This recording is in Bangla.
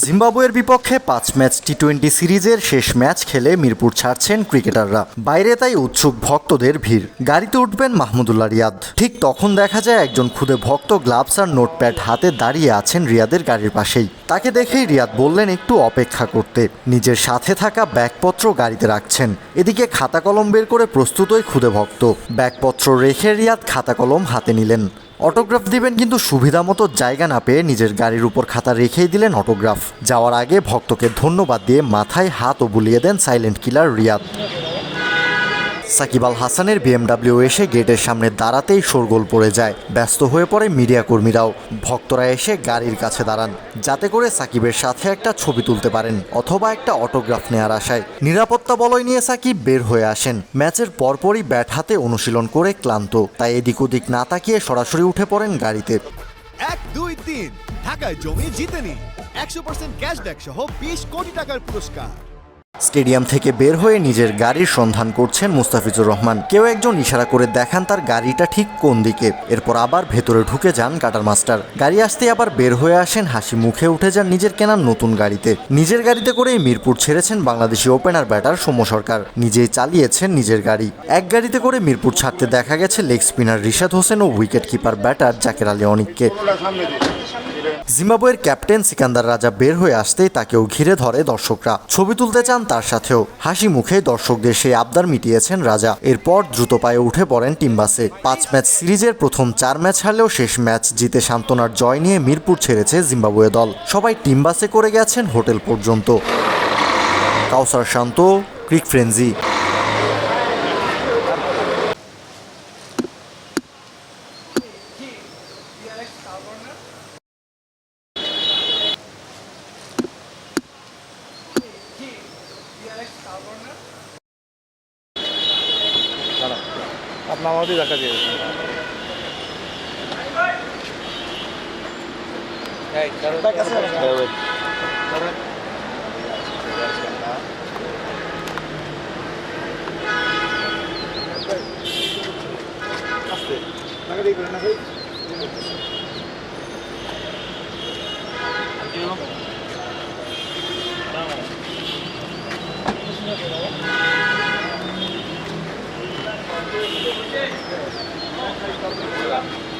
জিম্বাবুয়ের বিপক্ষে পাঁচ ম্যাচ টি টোয়েন্টি সিরিজের শেষ ম্যাচ খেলে মিরপুর ছাড়ছেন ক্রিকেটাররা। বাইরে তাই উৎসুক ভক্তদের ভিড়। গাড়িতে উঠবেন মাহমুদুল্লাহ রিয়াদ। ঠিক তখন দেখা যায় একজন খুদে ভক্ত গ্লাভস আর নোটপ্যাড হাতে দাঁড়িয়ে আছেন রিয়াদের গাড়ির পাশেই। তাকে দেখেই রিয়াদ বললেন, একটু অপেক্ষা করতে। নিজের সাথে থাকা ব্যাগপত্র গাড়িতে রাখছেন। এদিকে খাতা কলম বের করে প্রস্তুতই খুদে ভক্ত। ব্যাগপত্র রেখে রিয়াদ খাতা কলম হাতে নিলেন। অটোগ্রাফ দিবেন কিন্তু সুবিধা মতো জায়গা না পেয়ে নিজের গাড়ির উপর খাতা রেখেই দিলেন অটোগ্রাফ। যাওয়ার আগে ভক্তকে ধন্যবাদ দিয়ে মাথায় হাত ও বুলিয়ে দেন সাইলেন্ট কিলার রিয়াদ। সাকিব আল হাসানের বিএমডাব্লিউ এসে গেটের সামনে দাঁড়াতেই শোরগোল পড়ে যায়। ব্যস্ত হয়ে পড়ে মিডিয়া কর্মীরাও। ভক্তরা এসে গাড়ির কাছে দাঁড়ান, যাতে করে সাকিবের সাথে একটা ছবি তুলতে পারেন অথবা একটা অটোগ্রাফ নেওয়ার আশায়। নিরাপত্তা বলয় নিয়ে সাকিব বের হয়ে আসেন। ম্যাচের পরপরই ব্যাট হাতে অনুশীলন করে ক্লান্ত, তাই এদিক ওদিক না তাকিয়ে সরাসরি উঠে পড়েন গাড়িতে। এক, দুই, তিন। ঢাকায় জমি জিতে নিন। একশো পার্সেন্ট ক্যাশব্যাক সহ বিশ কোটি টাকার পুরস্কার। স্টেডিয়াম থেকে বের হয়ে নিজের গাড়ির সন্ধান করছেন মুস্তাফিজুর রহমান। কেউ একজন ইশারা করে দেখান তার গাড়িটা ঠিক কোন দিকে। এরপর আবার ভেতরে ঢুকে যান কাটার মাস্টার। গাড়ি আসতে আবার বের হয়ে আসেন হাসি মুখে উঠে যান নিজের কেনার নতুন গাড়িতে। নিজের গাড়িতে করেই মিরপুর ছেড়েছেন বাংলাদেশি ওপেনার ব্যাটার সৌম্য সরকার। নিজেই চালিয়েছেন নিজের গাড়ি। এক গাড়িতে করে মিরপুর ছাড়তে দেখা গেছে লেগ স্পিনার রিশাদ হোসেন ও wicket keeper batter Jaker Ali অনিককে। জিম্বাবুয়ের ক্যাপ্টেন সিকান্দার রাজা বের হয়ে আসতেই তাকেও ঘিরে ধরে দর্শকরা। ছবি তুলতে চান তার সাথেও। হাসি মুখে দর্শকদের সেই আবদার মিটিয়েছেন রাজা। এরপর দ্রুত পায়ে উঠে পড়েন টিম্বাসে। পাঁচ ম্যাচ সিরিজের প্রথম চার ম্যাচ হারলেও শেষ ম্যাচ জিতে সান্ত্বনার জয় নিয়ে মিরপুর ছেড়েছে জিম্বাবুয়ে দল। সবাই টিম্বাসে করে গেছেন হোটেল পর্যন্ত। কাউসার শান্ত, ক্রিক ফ্রেঞ্জি আপনার আমাদের দেখা দিয়ে আস্তে। Thank you.